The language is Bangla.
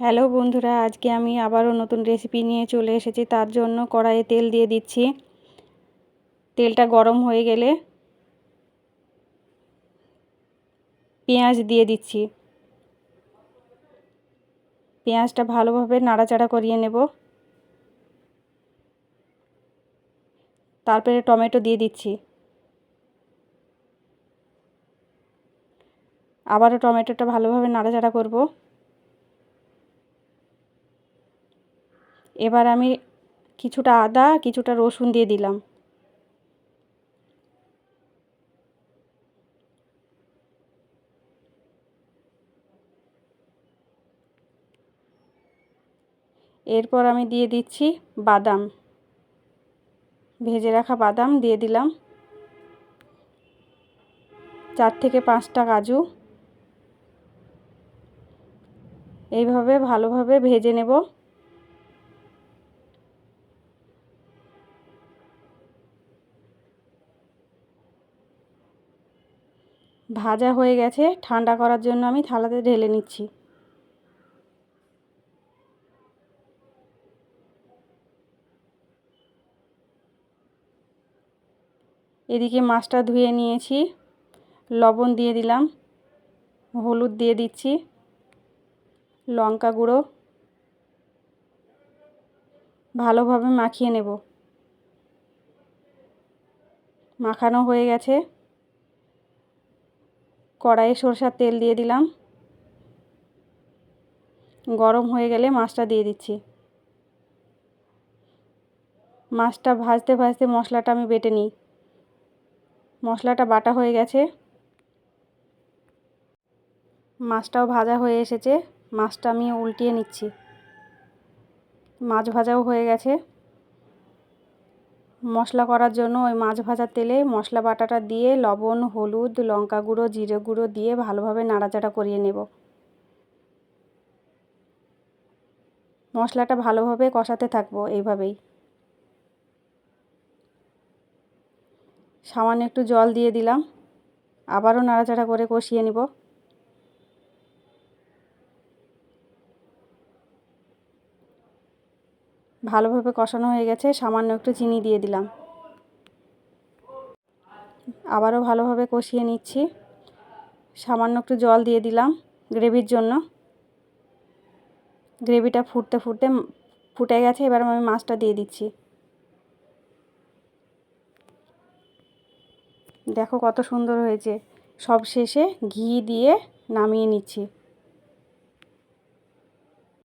হ্যালো বন্ধুরা, আজকে আমি আবারও নতুন রেসিপি নিয়ে চলে এসেছি। তার জন্য কড়াইয়ে তেল দিয়ে দিচ্ছি। তেলটা গরম হয়ে গেলে পেঁয়াজ দিয়ে দিচ্ছি। পেঁয়াজটা ভালোভাবে নাড়াচাড়া করিয়ে নেব। তারপরে টমেটো দিয়ে দিচ্ছি। আবারও টমেটোটা ভালোভাবে নাড়াচাড়া করব। এবার আমি কিছুটা আদা, কিছুটা রসুন দিয়ে দিলাম। এরপর আমি দিয়ে দিচ্ছি বাদাম। ভেজে রাখা বাদাম দিয়ে দিলাম। চার থেকে পাঁচটা কাজু। এইভাবে ভালোভাবে ভেজে নেব। ভাজা হয়ে গেছে, ঠান্ডা করার জন্য আমি থালাতে ঢেলে নিচ্ছি। এদিকে মাছটা ধুয়ে নিয়েছি, লবণ দিয়ে দিলাম, হলুদ দিয়ে দিচ্ছি, লঙ্কা গুঁড়ো। ভালোভাবে মাখিয়ে নেব। মাখানো হয়ে গেছে। কড়াইয়ে সরষার তেল দিয়ে দিলাম। গরম হয়ে গেলে মাছটা দিয়ে দিচ্ছি। মাছটা ভাজতে ভাজতে মশলাটা আমি বেটে নিই। মশলাটা বাটা হয়ে গেছে। মাছটাও ভাজা হয়ে এসেছে। মাছটা আমি উল্টিয়ে নিচ্ছি। মাছ ভাজাও হয়ে গেছে। মশলা করার জন্য ওই মাছ ভাজার তেলে মশলা বাটাটা দিয়ে লবণ, হলুদ, লঙ্কা গুঁড়ো, জিরে গুঁড়ো দিয়ে ভালোভাবে নাড়াচাড়া করিয়ে নেব। মশলাটা ভালোভাবে কষাতে থাকব এইভাবেই। সামান্য একটু জল দিয়ে দিলাম। আবারও নাড়াচাড়া করে কষিয়ে নিব। ভালোভাবে কষানো হয়ে গেছে, সামান্য একটু চিনি দিয়ে দিলাম। আবারও ভালোভাবে কষিয়ে নিচ্ছি। সামান্য একটু জল দিয়ে দিলাম গ্রেভির জন্য। গ্রেভিটা ফুটতে ফুটতে ফুটে গেছে, এবার আমি মাছটা দিয়ে দিচ্ছি। দেখো কত সুন্দর হয়েছে। সব শেষে ঘি দিয়ে নামিয়ে নিচ্ছি।